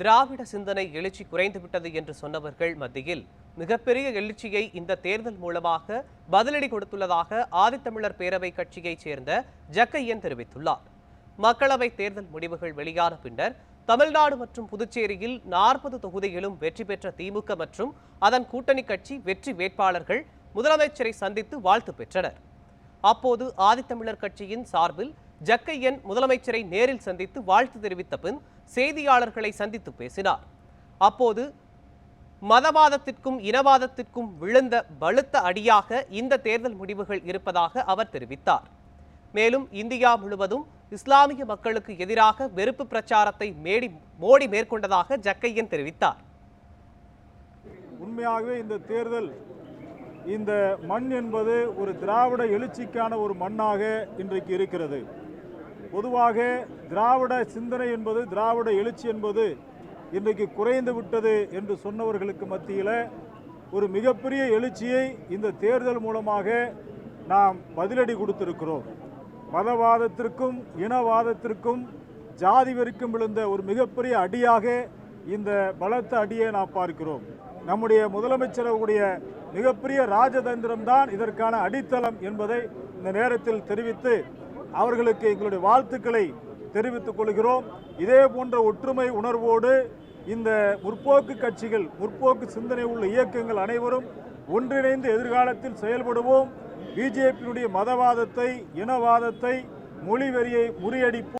திராவிட சிந்தனை எழுச்சி குறைந்துவிட்டது என்று சொன்னவர்கள் மத்தியில் மிகப்பெரிய எழுச்சியை இந்த தேர்தல் மூலமாக பதிலடி கொடுத்துள்ளதாக ஆதித்தமிழர் பேரவை கட்சியைச் சேர்ந்த ஜக்கையன் தெரிவித்துள்ளார். மக்களவை தேர்தல் முடிவுகள் வெளியான பின்னர் தமிழ்நாடு மற்றும் புதுச்சேரியில் நாற்பது தொகுதியிலும் வெற்றி பெற்ற திமுக மற்றும் அதன் கூட்டணி கட்சி வெற்றி வேட்பாளர்கள் முதலமைச்சரை சந்தித்து வாழ்த்து பெற்றனர். அப்போது ஆதித்தமிழர் கட்சியின் சார்பில் ஜக்கையன் முதலமைச்சரை நேரில் சந்தித்து வாழ்த்து தெரிவித்த பின் செய்தியாளர்களை சந்தித்து பேசினார். அப்போது மதவாதத்திற்கும் இனவாதத்திற்கும் விழுந்த பலுத்த அடியாக இந்த தேர்தல் முடிவுகள் இருப்பதாக அவர் தெரிவித்தார். மேலும் இந்தியா முழுவதும் இஸ்லாமிய மக்களுக்கு எதிராக வெறுப்பு பிரச்சாரத்தை மேடி மோடி மேற்கொண்டதாக ஜக்கையன் தெரிவித்தார். உண்மையாகவே இந்த தேர்தல் இந்த மண் என்பது ஒரு திராவிட எழுச்சிக்கான ஒரு மண்ணாக இன்றைக்கு இருக்கிறது. பொதுவாக திராவிட சிந்தனை என்பது திராவிட எழுச்சி என்பது இன்றைக்கு குறைந்து விட்டது என்று சொன்னவர்களுக்கு மத்தியில் ஒரு மிகப்பெரிய எழுச்சியை இந்த தேர்தல் மூலமாக நாம் பதிலடி கொடுத்திருக்கிறோம். மதவாதத்திற்கும் இனவாதத்திற்கும் ஜாதி வெறிக்கும் விழுந்த ஒரு மிகப்பெரிய அடியாக இந்த பலத்த அடியை நாம் பார்க்கிறோம். நம்முடைய முதலமைச்சரவுடைய மிகப்பெரிய ராஜதந்திரம் தான் இதற்கான அடித்தளம் என்பதை இந்த நேரத்தில் தெரிவித்து அவர்களுக்கு எங்களுடைய வாழ்த்துக்களை தெரிவித்துக் கொள்கிறோம். இதே போன்ற ஒற்றுமை உணர்வோடு இந்த முற்போக்கு கட்சிகள் முற்போக்கு சிந்தனை உள்ள இயக்கங்கள் அனைவரும் ஒன்றிணைந்து எதிர்காலத்தில் செயல்படுவோம். பிஜேபியினுடைய மதவாதத்தை இனவாதத்தை மொழி வெறியை முறியடிப்போம்.